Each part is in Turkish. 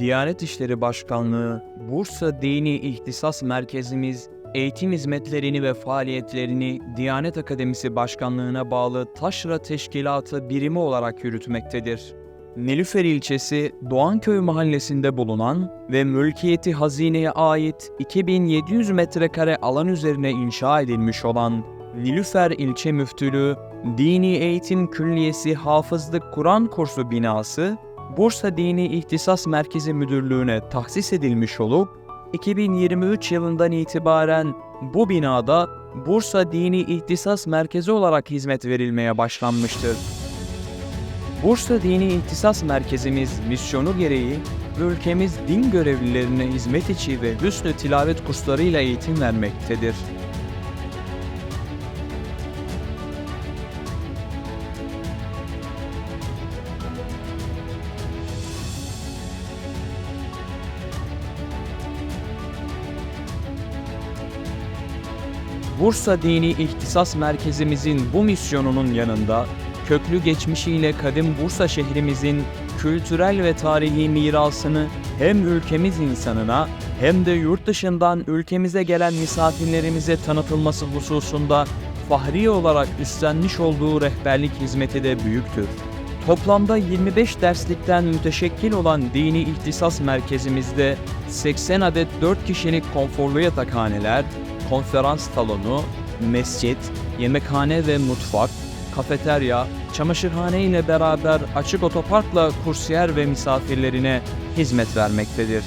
Diyanet İşleri Başkanlığı, Bursa Dini İhtisas Merkezimiz, eğitim hizmetlerini ve faaliyetlerini Diyanet Akademisi Başkanlığı'na bağlı Taşra Teşkilatı birimi olarak yürütmektedir. Nilüfer ilçesi Doğanköy mahallesinde bulunan ve mülkiyeti hazineye ait 2700 metrekare alan üzerine inşa edilmiş olan Nilüfer İlçe Müftülüğü Dini Eğitim Külliyesi Hafızlık Kur'an kursu binası Bursa Dini İhtisas Merkezi Müdürlüğü'ne tahsis edilmiş olup 2023 yılından itibaren bu binada Bursa Dini İhtisas Merkezi olarak hizmet verilmeye başlanmıştır. Bursa Dini İhtisas Merkezimiz misyonu gereği ülkemiz din görevlilerine hizmet içi ve hüsnü tilavet kurslarıyla eğitim vermektedir. Bursa Dini İhtisas Merkezimizin bu misyonunun yanında köklü geçmişiyle kadim Bursa şehrimizin kültürel ve tarihi mirasını hem ülkemiz insanına hem de yurt dışından ülkemize gelen misafirlerimize tanıtılması hususunda fahri olarak üstlenmiş olduğu rehberlik hizmeti de büyüktür. Toplamda 25 derslikten müteşekkil olan dini ihtisas merkezimizde 80 adet 4 kişilik konforlu yatakhaneler, konferans salonu, mescit, yemekhane ve mutfak, kafeterya, çamaşırhane ile beraber açık otoparkla kursiyer ve misafirlerine hizmet vermektedir.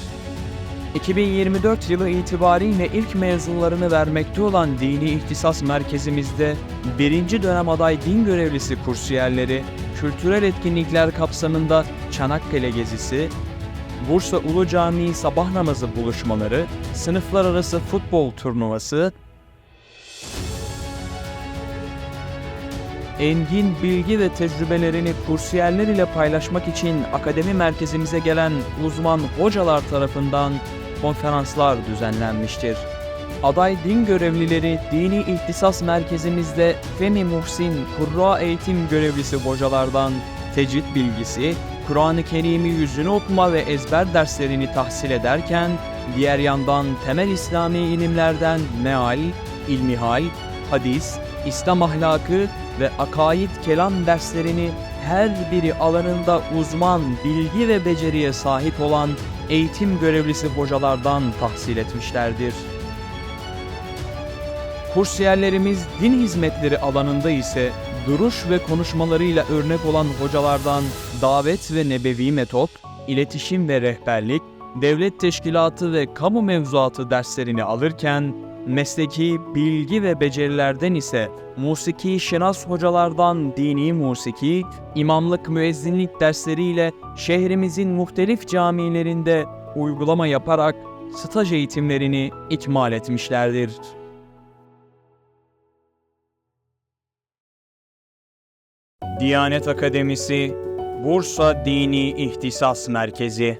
2024 yılı itibariyle ilk mezunlarını vermekte olan Dini İhtisas Merkezimizde birinci dönem aday din görevlisi kursiyerleri, kültürel etkinlikler kapsamında Çanakkale gezisi, Bursa Ulu Camii sabah namazı buluşmaları, sınıflar arası futbol turnuvası, engin bilgi ve tecrübelerini kursiyerler ile paylaşmak için akademi merkezimize gelen uzman hocalar tarafından konferanslar düzenlenmiştir. Aday din görevlileri Dini İhtisas Merkezimizde Femi Muhsin Kurra Eğitim Görevlisi hocalardan tecvid bilgisi, Kur'an-ı Kerim'i yüzünü okuma ve ezber derslerini tahsil ederken, diğer yandan temel İslami ilimlerden meal, ilmihal, hadis, İslam ahlakı ve akaid kelam derslerini her biri alanında uzman, bilgi ve beceriye sahip olan eğitim görevlisi hocalardan tahsil etmişlerdir. Kursiyerlerimiz din hizmetleri alanında ise duruş ve konuşmalarıyla örnek olan hocalardan davet ve nebevi metot, iletişim ve rehberlik, devlet teşkilatı ve kamu mevzuatı derslerini alırken, mesleki bilgi ve becerilerden ise musiki şinas hocalardan dini musiki, imamlık müezzinlik dersleriyle şehrimizin muhtelif camilerinde uygulama yaparak staj eğitimlerini ikmal etmişlerdir. Diyanet Akademisi Bursa Dini İhtisas Merkezi